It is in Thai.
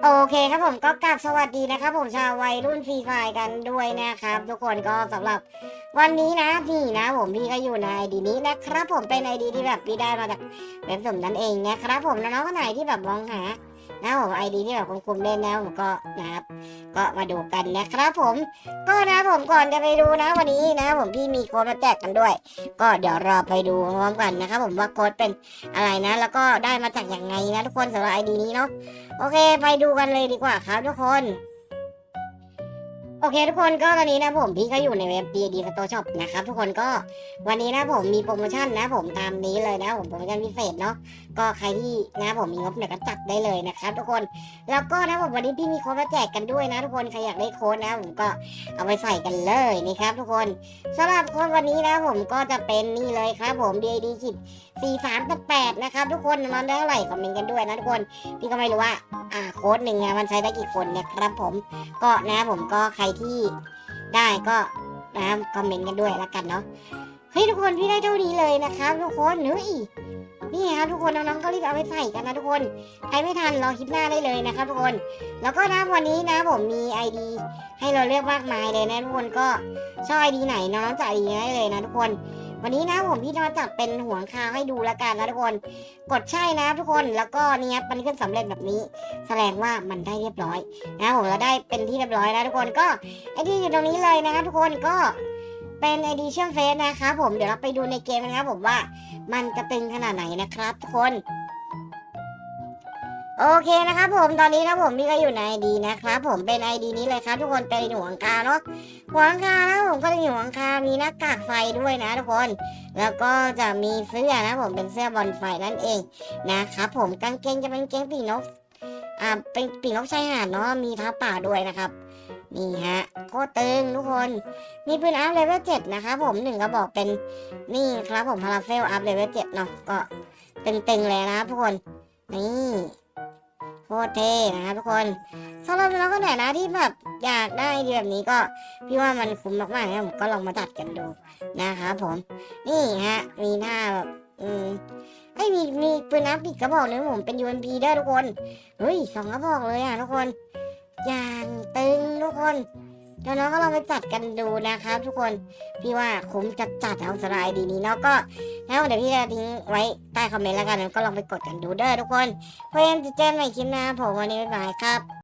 โอเคครับผมก็กลับสวัสดีนะครับผมชาววัยรุ่นฟรีไฟกันด้วยนะครับ ทุกคนก็สำหรับวันนี้นะพี่นะผมพี่ก็อยู่ในไอดีนี้นะครับผมเป็นไอดีที่แบบพี่ได้มาจากเว็บสมนั่นเองนะครับผมน้องๆคนไหนที่แบบมองหา นะผมไอดีที่แบบคุมๆเล่นนะผมก็นะครับก็มาดูกันนะครับผม ก็นะผมก่อนจะไปดูนะวันนี้นะผมพี่มีโค้ดมาแจกกันด้วย ก็เดี๋ยวรอไปดูพร้อมกันนะครับผมว่าโค้ดเป็นอะไรนะ แล้วก็ได้มาจากอย่างไงนะทุกคนสำหรับไอดีนี้เนาะโอเค ไปดูกันเลยดีกว่าครับทุกคน โอเคทุกคนก็ตอนนี้นะผมพี่ก็อยู่ในเว็บ DD Store Shop นะครับทุกคนก็วันนี้นะผมมีโปรโมชั่นนะผมตามนี้เลยนะผมโปรโมชั่นพิเศษเนาะก็ใครที่นะผมมีงบเนี่ยก็จัดได้เลยนะครับทุกคนแล้วก็นะผมวันนี้พี่มีโค้ดมาแจกกันด้วยนะทุกคนใครอยากได้โค้ดนะผมก็เอาไปใส่กันเลยนี่ครับทุกคนสำหรับโค้ดวันนี้นะผมก็จะเป็นนี่เลยครับผม DD คิด4388นะครับทุกคนนอนได้เท่าไหร่คอมเมนต์กันด้วยนะทุกคนพี่ก็ไม่รู้ว่าอ่าโค้ดหนึ่งอะมันใช้ได้กี่คนนะครับผมก็นะผมก็ใครที่ได้ก็นะคอมเมนต์กันด้วยละกันเนาะเฮ้ยทุกคนพี่ได้เท่านี้เลยนะครับทุกคนเฮ้ยนี่ครับทุกคนน้องๆก็รีบเอาไปใส่กันนะทุกคนใครไม่ทันรอคลิปหน้าได้เลยนะครับทุกคน แล้วก็นะวันนี้นะผมมีไอดีให้เราเลือกมากมายเลยนะทุกคนก็ชอบไอดีไหนน้องจะไอดีได้เลยนะทุกคน วันนี้นะผมพี่จะมาจัดเป็นห่วงคาวให้ดูละกันนะทุกคน กดใช่นะทุกคนแล้วก็เนี่ยมันขึ้นสำเร็จแบบนี้ แสดงว่ามันได้เรียบร้อยนะผมเราได้เป็นที่เรียบร้อยนะทุกคนก็ไอดีอยู่ตรงนี้เลยนะครับทุกคนก็เป็นไอดีเชื่อมเฟซนะครับผมเดี๋ยวเราไปดูในเกมนะครับผมว่ามันจะตึงขนาดไหนนะครับทุกคน โอเคนะครับผมตอนนี้นะผมพี่ก็อยู่ในไอดีนะครับผมเป็นไอดีนี้เลยครับ ทุกคนเป็นหัวคาเนาะหัวคานะผมก็จะมีหัวคามีหน้ากากไฟด้วยนะทุกคน แล้วก็จะมีเสื้อนะผมเป็นเสื้อบอลไฟนั่นเองนะครับผมกางเกงจะเป็นเกงปีนกอ่าเป็นปีนกชายหาดเนาะมีเท้าป่าด้วยนะครับนี่ฮะโคตรตึงทุกคน มีปืนอัพเลเวลเจ็ดนะครับผมหนึ่งก็บอกเป็นนี่ครับผมพาราเฟลอัพเลเวลเจ็ดเนาะก็ตึงๆเลยนะครับทุกคนนี่ ตรเท่นะครับทุกคนสำหรับน้องคนไหนนะที่แบบอยากได้แบบนี้ก็พี่ว่ามันคุ้มมากๆนะผมก็ลองมาจัดกันดูนะครับผม นี่ฮะ มีหน้าแบบอืมไอ้มีมีปืนน้ำปีกกระบอกหนึงผมเป็น UMP ได้ทุกคนเฮ้ยสองกระบอกเลยอะทุกคน อย่างตึงทุกคน เดี๋ยวน้องก็ลองไปจัดกันดูนะครับ ทุกคนพี่ว่าคุ้มจัดจัดเอาสไลด์ดีนี้เนาะก็แล้วเดี๋ยวพี่จะทิ้งไว้ใต้คอมเมนต์แล้วกันก็ลองไปกดกันดูเด้อทุกคนเพื่อนจะเจอกันใหม่คลิปหน้าผมวันนี้บ๊ายบายครับ